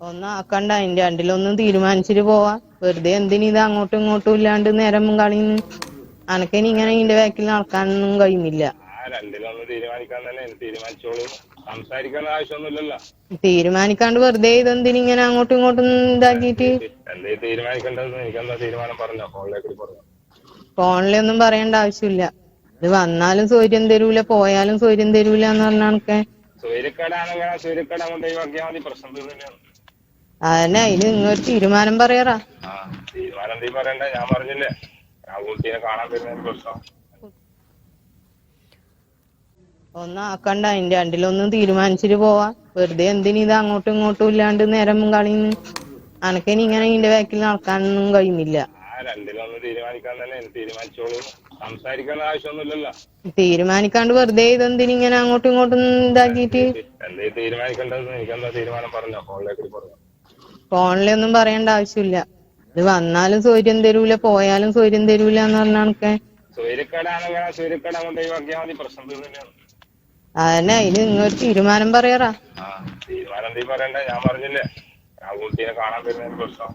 ഒന്നും ആക്കണ്ട അതിന്റെ രണ്ടിലൊന്നും തീരുമാനിച്ചിട്ട് പോവാ. വെറുതെ എന്തിനു ഇത് അങ്ങോട്ടും ഇങ്ങോട്ടും ഇല്ലാണ്ട് നേരം കളിന്ന്? അനക്കിനി ഇങ്ങനെ ഇതിന്റെ ബാക്കിൽ നടക്കാനൊന്നും കഴിയുന്നില്ല ആ രണ്ടിലൊന്ന് തീരുമാനിക്കാൻ തന്നെ തീരുമാനിച്ചോളൂ. സംസാരിക്കേണ്ട ആവശ്യമൊന്നുമില്ലല്ലോ. തീരുമാനിക്കാണ്ട് വെറുതെ ഇതെന്തിനു ഇങ്ങനെ അങ്ങോട്ടും ഇങ്ങോട്ടും ഇതാക്കിയിട്ട്? എന്തേ തീരുമാനിക്കേണ്ടത് എനിക്കെന്താ തീരുമാനം പറഞ്ഞോ? ഫോണിലേക്ക് പറഞ്ഞു ഫോണിലൊന്നും പറയേണ്ട ആവശ്യമില്ല. ഇത് വന്നാലും സൗര്യം തരൂല പോയാലും സൗര്യം തരൂല എന്ന് പറഞ്ഞ കണക്കെ സൂര്യക്കേടാണെങ്കിൽ ആ സൂര്യക്കേട് അങ്ങോട്ട് ഒഴിവാക്കിയാൽ മതി. പ്രശ്നം അതന്നെ അതിന് ഇങ്ങൊരു തീരുമാനം പറയറാ. തീരുമാനം പറയണ്ടേ? ഞാൻ പറഞ്ഞില്ലേ കാണാൻ വരുന്നതിന് പ്രശ്നം. ഒന്നും ആക്കണ്ട അതിന്റെ രണ്ടിലൊന്നും തീരുമാനിച്ചിട്ട് പോവാ. വെറുതെ എന്തിനു ഇത് അങ്ങോട്ടും ഇങ്ങോട്ടും ഇല്ലാണ്ട് നേരം കളിയുന്നു അനക്കിനി ഇങ്ങനെ ഇതിന്റെ ബാക്കിൽ നടക്കാനൊന്നും കഴിയുന്നില്ല. ആ രണ്ടിലൊന്ന് തീരുമാനിക്കാൻ തന്നെ തീരുമാനിച്ചോളൂ. സംസാരിക്കേണ്ട ആവശ്യമൊന്നുമില്ലല്ലോ. തീരുമാനിക്കാണ്ട് വെറുതെ ഇതെന്തിനു ഇങ്ങനെ അങ്ങോട്ടും ഇങ്ങോട്ടും ഇതാക്കിയിട്ട്? എന്തേ തീരുമാനിക്കേണ്ടത് എനിക്കെന്താ തീരുമാനം പറഞ്ഞോ? ഫോണിലേക്ക് പറഞ്ഞു. ഫോണിലൊന്നും പറയേണ്ട ആവശ്യമില്ല. ഇത് വന്നാലും സൗകര്യം തരൂല പോയാലും സൗകര്യം തരൂല എന്ന് പറഞ്ഞ കണക്കെ. സൂര്യക്കേടാണെങ്കിൽ ആ സൂര്യക്കേട് അങ്ങോട്ട് ഒഴിവാക്കിയാൽ മതി പ്രശ്നം തീർന്നതന്നെയാണ് അതന്നെ അതിന് ഇങ്ങൊരു തീരുമാനം പറയാറാ. തീരുമാനം പറയണ്ടേ ഞാൻ പറഞ്ഞില്ലേ. ആ കുട്ടീനെ കാണാൻ വരുന്നതിന് പ്രശ്നം.